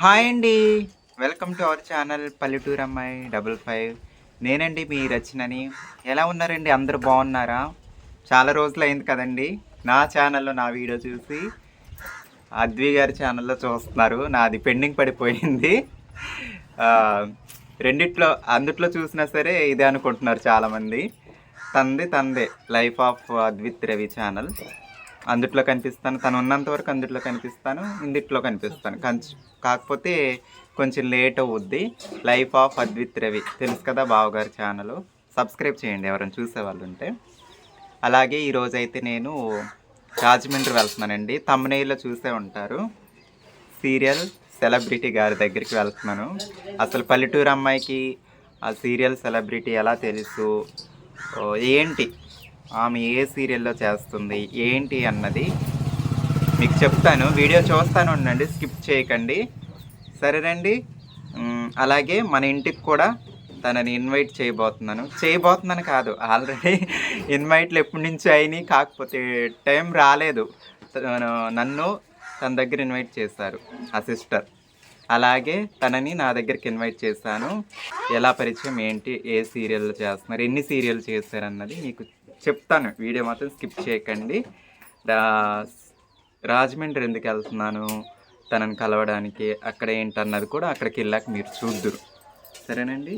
Hi అండి. Welcome to our channel పల్లెటూరు అమ్మాయి డబుల్ ఫైవ్. నేనండి మీ రచనని. ఎలా ఉన్నారండి? అందరూ బాగున్నారా? చాలా రోజులు అయింది కదండి. నా ఛానల్లో నా వీడియో చూసి అద్వి గారి ఛానల్లో చూస్తున్నారు. నాది పెండింగ్ పడిపోయింది. రెండిట్లో అందుట్లో చూసినా సరే ఇదే అనుకుంటున్నారు చాలామంది. తంది తందే life of Advith Ravi channel. అందుట్లో కనిపిస్తాను. తను ఉన్నంత వరకు అందుట్లో కనిపిస్తాను. ఇందిట్లో కనిపిస్తాను. కాకపోతే కొంచెం లేట్ అవుద్ది. Life of Advith Ravi. తెలుసు కదా బావగారి ఛానల్. సబ్స్క్రైబ్ చేయండి ఎవరైనా చూసే వాళ్ళు ఉంటే. అలాగే ఈరోజు అయితే నేను రాజమండ్రి వెళ్తున్నానండి. తమ్మునేలో చూసే ఉంటారు. సీరియల్ సెలబ్రిటీ గారి దగ్గరికి వెళ్తున్నాను. అసలు పల్లెటూరు అమ్మాయికి ఆ సీరియల్ సెలబ్రిటీ ఎలా తెలుసు? ఏంటి? ఆమె ఏ సీరియల్లో చేస్తుంది ఏంటి అన్నది మీకు చెప్తాను. వీడియో చూస్తాను ఉండండి స్కిప్ చేయకండి. సరేనండి అలాగే మన ఇంటికి కూడా తనని ఇన్వైట్ చేయబోతున్నాను. చేయబోతున్నాను కాదు ఆల్రెడీ ఇన్వైట్లు ఎప్పటి నుంచి అయినాయి కాకపోతే టైం రాలేదు. నన్ను తన దగ్గర ఇన్వైట్ చేశారు ఆ సిస్టర్. అలాగే తనని నా దగ్గరికి ఇన్వైట్ చేశాను. ఎలా పరిచయం ఏంటి ఏ సీరియల్ చేస్తున్నారు ఎన్ని సీరియల్ చేశారన్నది మీకు చెప్తాను. వీడియో మాత్రం స్కిప్ చేయకండి. రాజమండ్రి ఎందుకు వెళ్తున్నాను? తనని కలవడానికి అక్కడ ఏంటన్నది కూడా అక్కడికి వెళ్ళాక మీరు చూద్దురు. సరేనండి?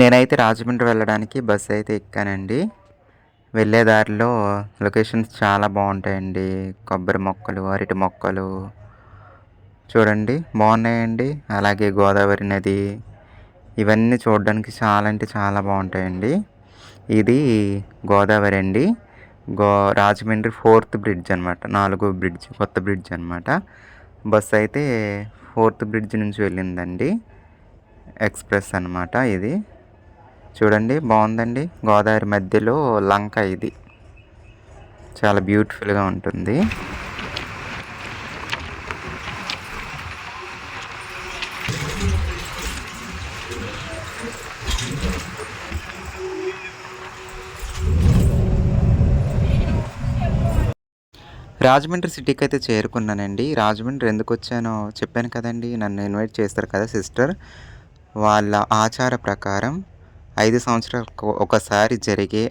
నేనైతే రాజమండ్రి వెళ్ళడానికి బస్సు అయితే ఎక్కానండి. వెళ్ళే దారిలో లొకేషన్స్ చాలా బాగుంటాయండి. కొబ్బరి మొక్కలు అరటి మొక్కలు. చూడండి బాగున్నాయండి. అలాగే గోదావరి నది. ఇవన్నీ చూడడానికి చాలా అంటే చాలా బాగుంటాయండి. ఇది గోదావరి అండి. గో రాజమండ్రి ఫోర్త్ బ్రిడ్జ్ అనమాట నాలుగో బ్రిడ్జ్ కొత్త బ్రిడ్జ్ అనమాట బస్సు అయితే ఫోర్త్ బ్రిడ్జ్ నుంచి వెళ్ళిందండి. ఎక్స్ప్రెస్ అన్నమాట ఇది. చూడండి బాగుందండి. గోదావరి మధ్యలో లంక ఇది. చాలా బ్యూటిఫుల్గా ఉంటుంది. రాజమండ్రి సిటీకి అయితే చేరుకున్నానండి. రాజమండ్రి ఎందుకు వచ్చానో చెప్పాను కదండి. నన్ను ఇన్వైట్ చేస్తారు కదా సిస్టర్. వాళ్ళ ఆచార ప్రకారం ఐదు సంవత్సరాలకు ఒకసారి జరిగే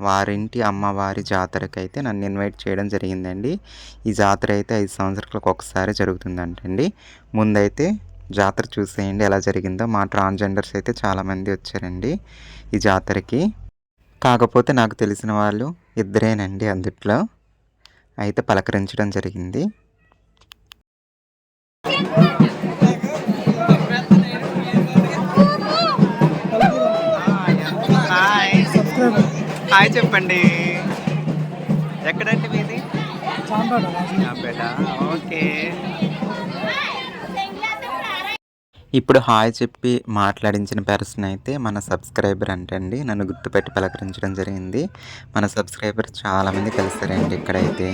వారింటి అమ్మవారి జాతరకి అయితే నన్ను ఇన్వైట్ చేయడం జరిగిందండి. ఈ జాతర అయితే ఐదు సంవత్సరాలకు ఒకసారి జరుగుతుందంటండి. ముందైతే జాతర చూసేయండి ఎలా జరిగిందో. మా ట్రాన్స్జెండర్స్ అయితే చాలామంది వచ్చారండి ఈ జాతరకి. కాకపోతే నాకు తెలిసిన వాళ్ళు ఇద్దరేనండి అందుట్లో. అయితే పలకరించడం జరిగింది. హాయ్ చెప్పండి. ఎక్కడంటే మీది? చాంపేట ఓకే. ఇప్పుడు హాయ్ చెప్పి మాట్లాడించిన పర్సన్ అయితే మన సబ్స్క్రైబర్ అంటండి. నన్ను గుర్తుపెట్టి పలకరించడం జరిగింది. మన సబ్స్క్రైబర్ చాలామంది కలిసారండి ఇక్కడైతే.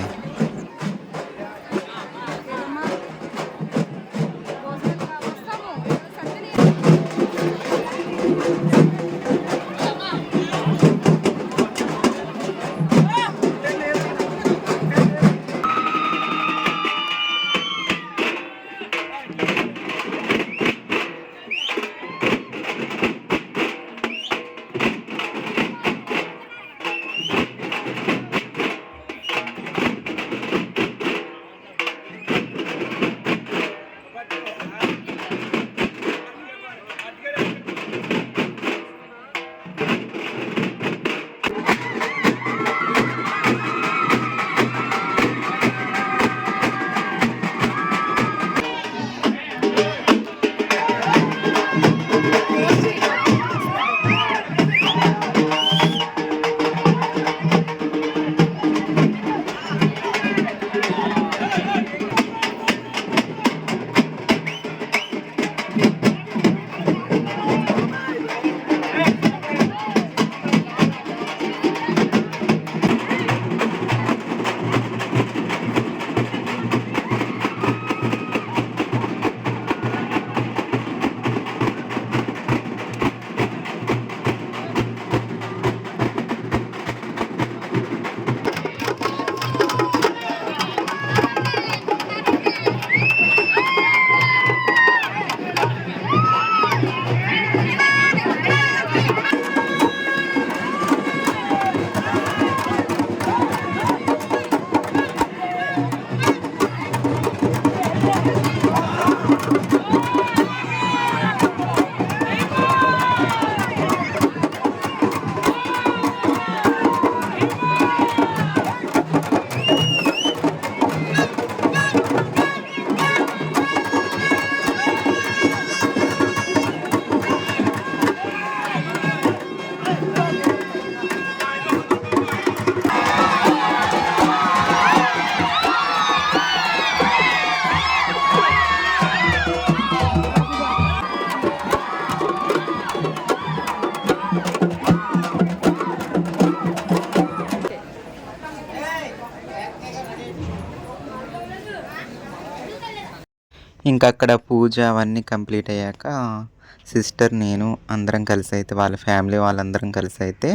ఇంకా అక్కడ పూజ అవన్నీ కంప్లీట్ అయ్యాక సిస్టర్ నేను అందరం కలిసి అయితే వాళ్ళ ఫ్యామిలీ వాళ్ళందరం కలిసి అయితే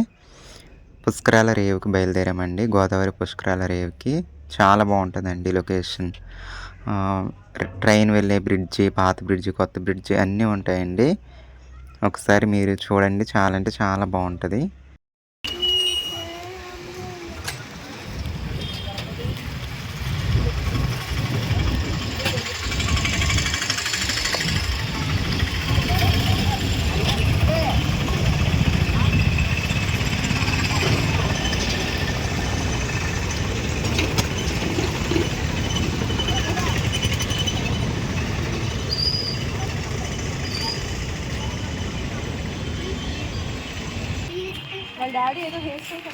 పుష్కరాల రేవుకి బయలుదేరామండి. గోదావరి పుష్కరాల రేవుకి. చాలా బాగుంటుందండి లొకేషన్. ట్రైన్ వెళ్ళే బ్రిడ్జి పాత బ్రిడ్జి కొత్త బ్రిడ్జి అన్నీ ఉంటాయండి. ఒకసారి మీరు చూడండి చాలా అంటే చాలా బాగుంటుంది. వాళ్ళ డాడీ ఏదో హెయిర్ స్టైల్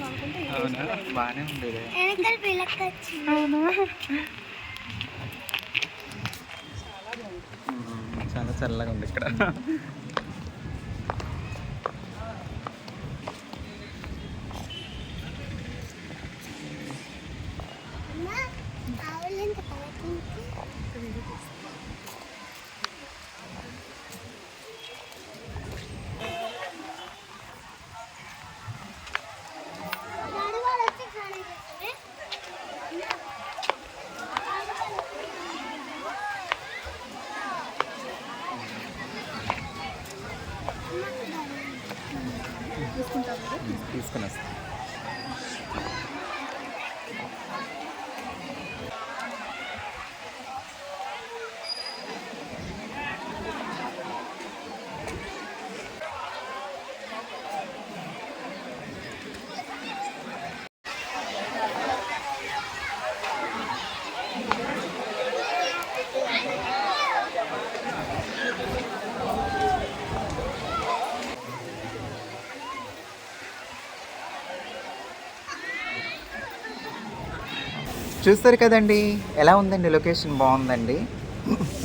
అనుకుంటే అయింది. బాగానే ఉండేది వెనకాల పిల్లకి వచ్చింది అవునా? చాలా చల్లగా ఉంది ఇక్కడ తీసుకుని వస్తాను చూస్తారు కదండి. ఎలా ఉందండి లొకేషన్? బాగుందండి.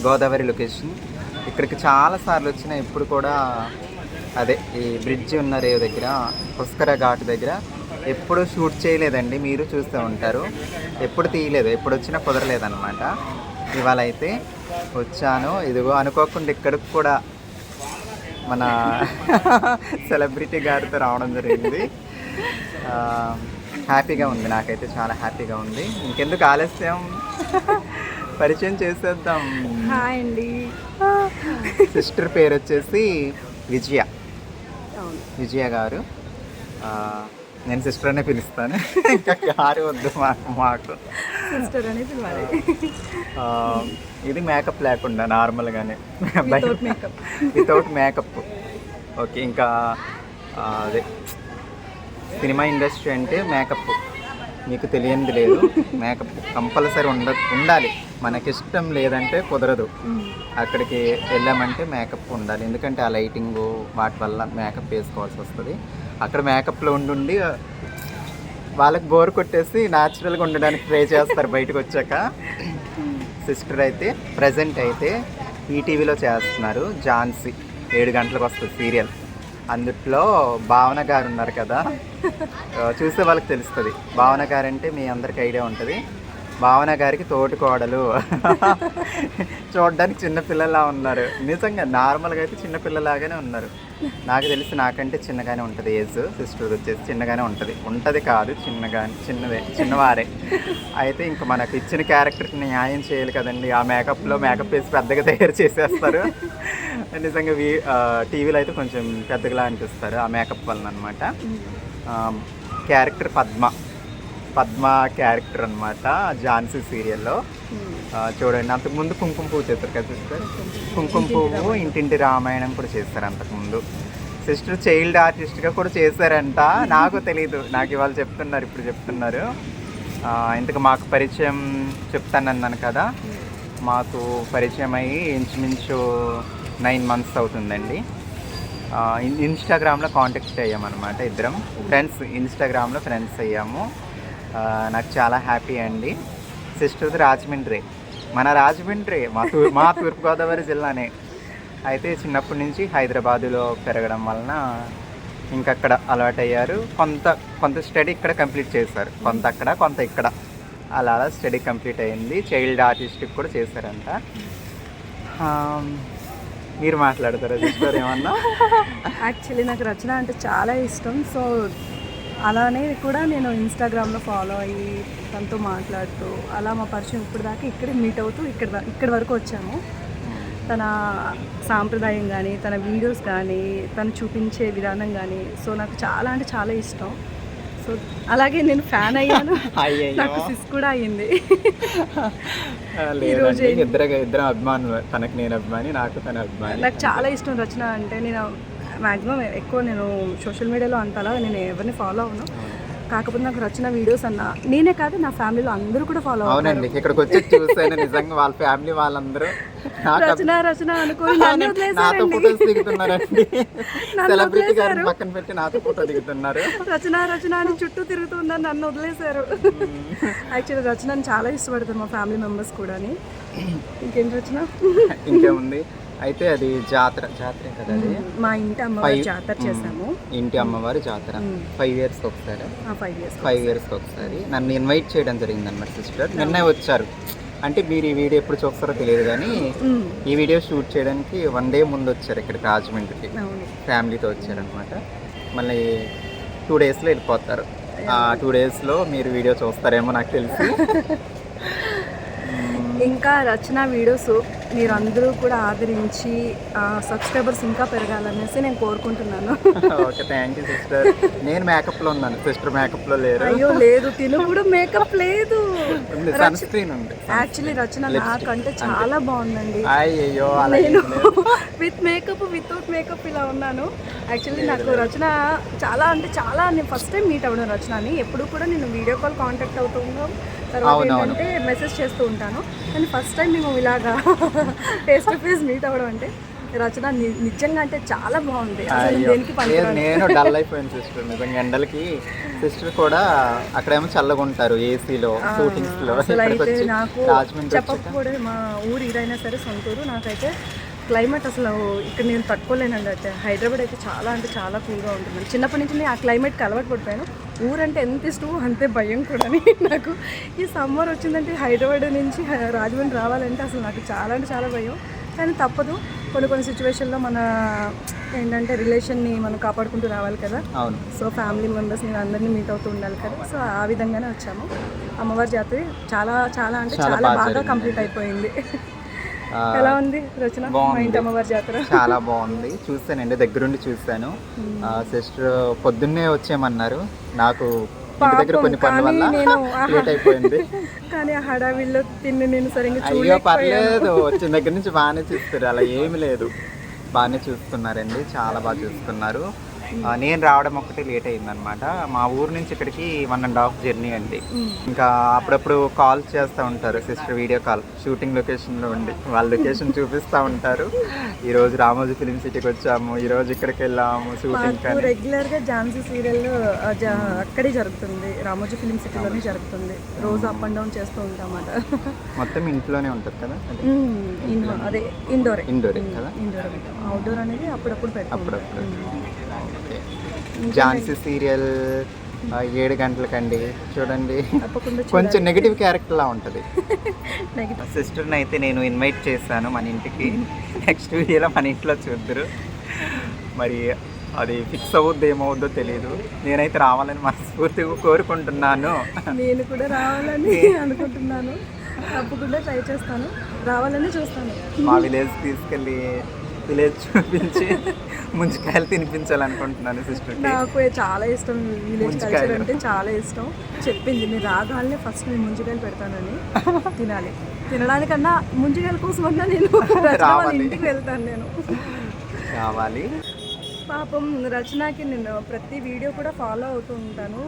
గోదావరి లొకేషన్. ఇక్కడికి చాలా సార్లు వచ్చిన ఇప్పుడు కూడా అదే ఈ బ్రిడ్జ్ ఉన్న రేవు దగ్గర పుష్కర ఘాట్ దగ్గర ఎప్పుడు షూట్ చేయలేదండి. మీరు చూస్తూ ఉంటారు. ఎప్పుడు తీయలేదు ఎప్పుడు వచ్చినా కుదరలేదన్నమాట. ఇవాళ అయితే వచ్చాను. ఇదిగో అనుకోకుండా ఇక్కడికి కూడా మన సెలబ్రిటీ గారితో రావడం జరిగింది. హ్యాపీగా ఉంది. నాకైతే చాలా హ్యాపీగా ఉంది. ఇంకెందుకు ఆలస్యం? పరిచయం చేసేద్దాం. హాయ్ అండి. సిస్టర్ పేరు వచ్చేసి విజయ. విజయ గారు. నేను సిస్టర్ అనే పిలుస్తాను. ఇంకా గారు వద్దు మాకు మాకు. సిస్టర్ అని పిలవాలి. ఇది మేకప్ లేకుండా నార్మల్గానే. వితౌట్ మేకప్ ఓకే ఇంకా అదే. సినిమా ఇండస్ట్రీ అంటే మేకప్. మీకు తెలియంది లేదు. మేకప్ కంపల్సరీ ఉండ ఉండాలి. మనకిష్టం లేదంటే కుదరదు. అక్కడికి వెళ్ళామంటే మేకప్ ఉండాలి. ఎందుకంటే ఆ లైటింగ్ వాటి వల్ల మేకప్ వేసుకోవాల్సి వస్తుంది. అక్కడ మేకప్లో ఉండి వాళ్ళకి బోర్ కొట్టేసి న్యాచురల్గా ఉండడానికి ట్రై చేస్తారు బయటకు వచ్చాక. సిస్టర్ అయితే ప్రజెంట్ అయితే ఈటీవీలో చేస్తున్నారు. ఝాన్సీ ఏడు గంటలకు వస్తుంది సీరియల్. అందుట్లో భావన గారు ఉన్నారు కదా. ఆ, చూసే వాళ్ళకి తెలుస్తుంది. భావన గారు అంటే మీ అందరికి ఐడియా ఉంటుంది. భావన గారికి తోటి కోడలు చూడడానికి చిన్నపిల్లలా ఉన్నారు. నిజంగా నార్మల్గా అయితే చిన్నపిల్లలాగానే ఉన్నారు. నాకు తెలిసి నాకంటే చిన్నగానే ఉంటుంది ఏజ్. సిస్టర్ వచ్చేసి చిన్నగానే ఉంటుంది. ఉంటుంది కాదు చిన్నగా చిన్నదే చిన్నవారే. అయితే ఇంక మనకు ఇచ్చిన క్యారెక్టర్కి న్యాయం చేయాలి కదండి. ఆ మేకప్లో మేకప్ వేసి పెద్దగా తయారు చేసేస్తారు. నిజంగా వీ టీవీలో అయితే కొంచెం పెద్దగా అనిపిస్తారు ఆ మేకప్ వలన అనమాట క్యారెక్టర్ పద్మ. పద్మ క్యారెక్టర్ అనమాట ఝాన్సీ సీరియల్లో. ఆ, చూడండి అంతకుముందు కుంకుమ పువ్వు చేస్తారు కదా సిస్టర్ కుంకుమ పువ్వు ఇంటింటి రామాయణం కూడా చేస్తారు అంతకుముందు. సిస్టర్ చైల్డ్ ఆర్టిస్ట్గా కూడా చేశారంట. నాకు తెలియదు నాకు ఇవాళ చెప్తున్నారు ఇప్పుడు చెప్తున్నారు. ఇంతకు మాకు పరిచయం చెప్తానన్నాను కదా. మాకు పరిచయం అయ్యి ఇంచుమించు నైన్ మంత్స్ అవుతుందండి. ఇన్స్టాగ్రామ్లో కాంటాక్ట్ అయ్యామన్నమాట ఇద్దరం. ఫ్రెండ్స్ ఇన్స్టాగ్రామ్లో ఫ్రెండ్స్ అయ్యాము. నాకు చాలా హ్యాపీ అండి. సిస్టర్ది రాజమండ్రి. మన రాజమండ్రి మా తూర్ మా తూర్పుగోదావరి జిల్లానే. అయితే చిన్నప్పటి నుంచి హైదరాబాదులో పెరగడం వలన ఇంకక్కడ అలవాటయ్యారు. కొంత కొంత స్టడీ ఇక్కడ కంప్లీట్ చేశారు. కొంత అక్కడ కొంత ఇక్కడ. అలా అలా స్టడీ కంప్లీట్ అయింది. చైల్డ్ ఆర్టిస్టిక్ కూడా చేశారంట. మీరు మాట్లాడతారా సిస్టర్ ఏమన్నా? యాక్చువల్లీ నాకు రచన అంటే చాలా ఇష్టం. సో అలానే కూడా నేను ఇన్స్టాగ్రామ్లో ఫాలో అయ్యి తనతో మాట్లాడుతూ అలా మా పరిచయం ఇప్పుడు దాకా ఇక్కడే మీట్ అవుతూ ఇక్కడ ఇక్కడి వరకు వచ్చాము. తన సాంప్రదాయం కానీ తన వీడియోస్ కానీ తను చూపించే విధానం కానీ సో నాకు చాలా అంటే చాలా ఇష్టం. సో అలాగే నేను ఫ్యాన్ అయ్యాను. నాకు సిస్ కూడా అయ్యింది. ఇద్దరు ఇద్దరు అభిమానులు. తనకు నేను అభిమాని నాకు తన అభిమాని. నాకు చాలా ఇష్టం రచన అంటే నేను మ్యాక్సిమం ఎక్కువ నేను సోషల్ మీడియాలో అంతలా నేను ఎవరిని ఫాలో అవును కాకపోతే నాకు రచన వీడియోస్ అన్న నేనే కాదు నా ఫ్యామిలీలో అందరూ కూడా ఫాలో అవునండి ఇక్కడికి వచ్చి చూసాను నిజంగా వాళ్ళ ఫ్యామిలీ వాళ్ళందరూ రచన రచన అనుకోని నన్ను నాతో ఫోటోస్ దిగుతున్నారండి. నన్ను సెలబ్రిటీ గారిని వదిలేశారు. పక్కన పెట్టి నాతో ఫోటో దిగుతున్నారు. రచన రచన అని చుట్టూ తిరుగుతున్నారు నన్ను వదిలేశారు. యాక్చువల్లీ రచనని చాలా ఇష్టపడతారు మా ఫ్యామిలీ మెంబర్స్ కూడా ఇంకేం రచన? ఇంకేముంది? అయితే అది జాతర జాతర కదా అది? మా ఇంటి అమ్మవారి జాతర చేసాము. ఇంటి అమ్మవారి జాతర. ఫైవ్ ఇయర్స్ ఒకసారి. ఫైవ్ ఇయర్స్ ఫైవ్ ఇయర్స్ ఒకసారి. నన్ను ఇన్వైట్ చేయడం జరిగింది అనమాట సిస్టర్ నిన్నే వచ్చారు. అంటే మీరు ఈ వీడియో ఎప్పుడు చూస్తారో తెలియదు కానీ ఈ వీడియో షూట్ చేయడానికి వన్ డే ముందు వచ్చారు ఇక్కడికి రాజమండ్రికి. ఫ్యామిలీతో వచ్చారనమాట మళ్ళీ టూ డేస్లో వెళ్ళిపోతారు. ఆ టూ డేస్లో మీరు వీడియో చూస్తారేమో నాకు తెలిసి. ఇంకా రచన వీడియోస్. మీరు అందరూ కూడా ఆదరించి సబ్స్క్రైబర్స్ ఇంకా పెరగాలనేసి నేను కోరుకుంటున్నాను. ఓకే థ్యాంక్ యూ సిస్టర్ నేను మేకప్లో ఉన్నాను. సిస్టర్ మేకప్లో లేరు. అయ్యో లేదు. తిను కూడా మేకప్ లేదు. సన్ స్క్రీన్ ఉంది. యాక్చువల్లీ రచన నాకంటే చాలా బాగుందండి. అయ్యో అలా నేను విత్ మేకప్ వితౌట్ మేకప్ ఇలా ఉన్నాను. యాక్చువల్లీ నాకు రచన చాలా అంటే చాలా నేను ఫస్ట్ టైం మీట్ అవ్వడం రచనని. ఎప్పుడు కూడా నేను వీడియో కాల్ కాంటాక్ట్ అవుతూ ఉన్నాం తర్వాత ఏంటంటే మెసేజ్ చేస్తూ ఉంటాను. కానీ ఫస్ట్ టైం మేము ఇలాగా ఫేస్ టు ఫేస్ మీట్ అవ్వడం అంటే రచన నిజంగా అంటే చాలా బాగుంది. దేనికి నేను డల్ అయిపోయాను సిస్టర్. నిజంగా ఎండలకి సిస్టర్ కూడా అక్కడేమో చల్లగా ఉంటారు ఏసీలో షూటింగ్స్లో నాకు చెప్పకపోతే మా ఊరు ఇదైనా సరే సొంతూరు. నాకైతే క్లైమేట్ అసలు ఇక్కడ నేను తట్టుకోలేనండి అయితే. హైదరాబాద్ అయితే చాలా అంటే చాలా కూల్గా ఉంటుంది చిన్నప్పటి నుంచి నేను ఆ క్లైమేట్కి అలవాటు పడిపోయాను. ఊరంటే ఎంత ఇష్టం అంతే భయం కూడా నాకు ఈ సమ్మర్ వచ్చిందంటే హైదరాబాద్ నుంచి రాజమండ్రి రావాలంటే అసలు నాకు చాలా అంటే చాలా భయం. కానీ తప్పదు. కొన్ని కొన్ని సిచ్యువేషన్లో మన ఏంటంటే రిలేషన్ని మనం కాపాడుకుంటూ రావాలి కదా. అవును. సో ఫ్యామిలీ మెంబర్స్ నేను అందరినీ మీట్ అవుతూ ఉండాలి కదా. సో ఆ విధంగానే వచ్చాము. అమ్మవారి జాతర చాలా చాలా అంటే చాలా బాగా. కంప్లీట్ అయిపోయింది. ఎలా ఉంది రచన? బాగుంది. అమ్మవారి జాతర. చాలా బాగుంది. చూసానండి దగ్గరుండి చూశాను. సిస్టర్ పొద్దున్నే వచ్చేయమన్నారు. నాకు ఇంటి దగ్గర కొన్ని పనుల వల్ల లేట్ అయిపోయింది. కానీ ఆ హడావిల్లో తిని నేను సరిగ్గా అయ్యో పర్లేదు. వచ్చిన దగ్గర నుంచి బాగానే చూస్తారు. అలా ఏమి లేదు. బాగానే చూస్తున్నారండి. చాలా బాగా చూస్తున్నారు. నేను రావడం ఒకటి లేట్ అయిందనమాట మా ఊరు నుంచి ఇక్కడికి వన్ అండ్ హాఫ్ జర్నీ అండి. ఇంకా అప్పుడప్పుడు కాల్ చేస్తూ ఉంటారు సిస్టర్ వీడియో కాల్ షూటింగ్ లొకేషన్లో ఉండి. వాళ్ళ లొకేషన్ చూపిస్తూ ఉంటారు. ఈరోజు రామోజీ ఫిలిం సిటీకి వచ్చాము. ఈరోజు ఇక్కడికి వెళ్ళాము షూటింగ్ మాకు రెగ్యులర్గా ఝాన్సీ సీరియల్ అక్కడే జరుగుతుంది. రామోజీ ఫిలిం సిటీలోనే జరుగుతుంది. రోజు అప్ అండ్ డౌన్ చేస్తూ ఉంటాం మొత్తం ఇంట్లోనే ఉంటుంది కదా ఇండోర్ అదే ఇండోర్ ఇండోర్ కదా? ఇండోర్ అవుట్డోర్ అనేది అప్పుడప్పుడు అప్పుడప్పుడు. ఓకే ఝాన్సీ సీరియల్ ఏడు గంటలకండి చూడండి. తప్పకుండా కొంచెం నెగిటివ్ క్యారెక్టర్ లా ఉంటుంది. సిస్టర్ని అయితే నేను ఇన్వైట్ చేశాను మన ఇంటికి. నెక్స్ట్ వీడియోలో మన ఇంట్లో చూద్దరు. మరి అది ఫిక్స్ అవుద్ది ఏమవుద్దో తెలియదు నేనైతే రావాలని మనస్ఫూర్తిగా కోరుకుంటున్నాను. నేను కూడా రావాలని అనుకుంటున్నాను. తప్పకుండా ట్రై చేస్తాను. రావాలని చూస్తాను. మా విలేజ్ తీసుకెళ్ళి విలేజ్ చూపించి ముంచుకాయలు తినిపించాలనుకుంటున్నాను సిస్టర్కి నాకు చాలా ఇష్టం విలేజ్ కల్చర్ అంటే చాలా ఇష్టం. చెప్పింది మీరు రాగానే ఫస్ట్ నేను ముంజికాయలు పెడతానని తినాలి. తినడానికన్నా ముంజికాయల కోసం అన్నా నేను. ఇంటికి వెళ్తాను నేను. కావాలి పాపం రచనకి నేను ప్రతి వీడియో కూడా ఫాలో అవుతూ ఉంటాను.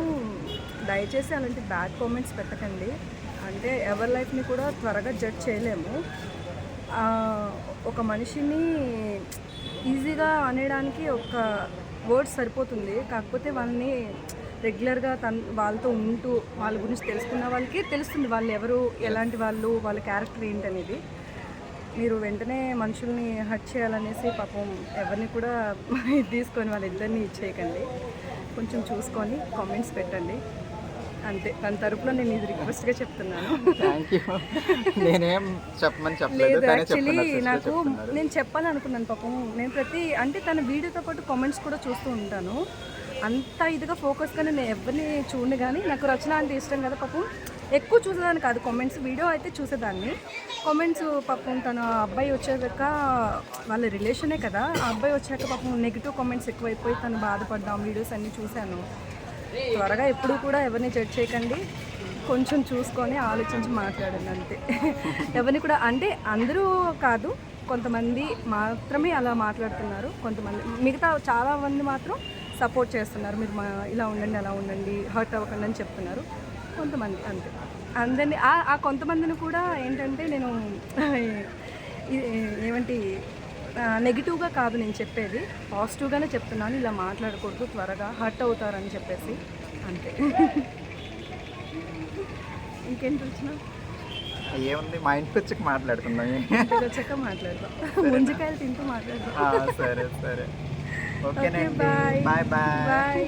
దయచేసి అలాంటి బ్యాడ్ కామెంట్స్ పెట్టకండి. అంటే ఎవరి లైఫ్ని కూడా త్వరగా జడ్జ్ చేయలేము. ఒక మనిషిని ఈజీగా అనేయడానికి ఒక వర్డ్ సరిపోతుంది. కాకపోతే వాళ్ళని రెగ్యులర్గా తన వాళ్ళతో ఉంటూ వాళ్ళ గురించి తెలుసుకున్న వాళ్ళకి తెలుస్తుంది వాళ్ళు ఎవరు ఎలాంటి వాళ్ళు వాళ్ళ క్యారెక్టర్ ఏంటనేది. మీరు వెంటనే మనుషుల్ని హట్ చేయాలనేసి పాపం ఎవరిని కూడా తీసుకొని వాళ్ళిద్దరిని ఇచ్చేయకండి కొంచెం చూసుకొని కామెంట్స్ పెట్టండి. అంతే. తన తరపులో నేను ఇది రిక్వెస్ట్గా చెప్తున్నాను. థ్యాంక్ యూ నేనేం చెప్పమని చెప్పలేదు యాక్చువల్లీ నాకు. నేను చెప్పాలని అనుకున్నాను పాపం. నేను ప్రతి అంటే తన వీడియోతో పాటు కామెంట్స్ కూడా చూస్తూ ఉంటాను. అంత ఇదిగా ఫోకస్గా నేను ఎవరిని చూడను కానీ నాకు రచన అంటే ఇష్టం కదా పాపం. ఎక్కువ చూసేదాన్ని కాదు కామెంట్స్ వీడియో అయితే చూసేదాన్ని. కామెంట్స్ పాపం తన అబ్బాయి వచ్చాక వాళ్ళ రిలేషనే కదా. ఆ అబ్బాయి వచ్చాక పాపం నెగిటివ్ కామెంట్స్ ఎక్కువైపోయి తను బాధపడ్డాం వీడియోస్ అన్నీ చూశాను. త్వరగా ఎప్పుడు కూడా ఎవరిని జడ్జ్ చేయకండి. కొంచెం చూసుకొని ఆలోచించి మాట్లాడండి అంతే. ఎవరిని కూడా అంటే అందరూ కాదు కొంతమంది మాత్రమే అలా మాట్లాడుతున్నారు. కొంతమంది మిగతా చాలా మంది మాత్రం సపోర్ట్ చేస్తున్నారు. మీరు మా ఇలా ఉండండి అలా ఉండండి హర్ట్ అవ్వకండి అని చెప్తున్నారు. కొంతమంది అంతే. అందరినీ ఆ ఆ కొంతమందిని కూడా ఏంటంటే నేను ఏమంటే ఏమంటి నెగిటివ్గా కాదు నేను చెప్పేది. పాజిటివ్గానే చెప్తున్నాను. ఇలా మాట్లాడకూడదు. త్వరగా హర్ట్ అవుతారని చెప్పేసి. అంతే. ఇంకేంటి వచ్చినా ఏముంది? మా ఇంటికి వచ్చి మాట్లాడుకుందాం. వచ్చాక మాట్లాడదాం. ముంజికాయలు తింటూ మాట్లాడదాం. సరే సరే. ఓకేనండి. Bye bye bye bye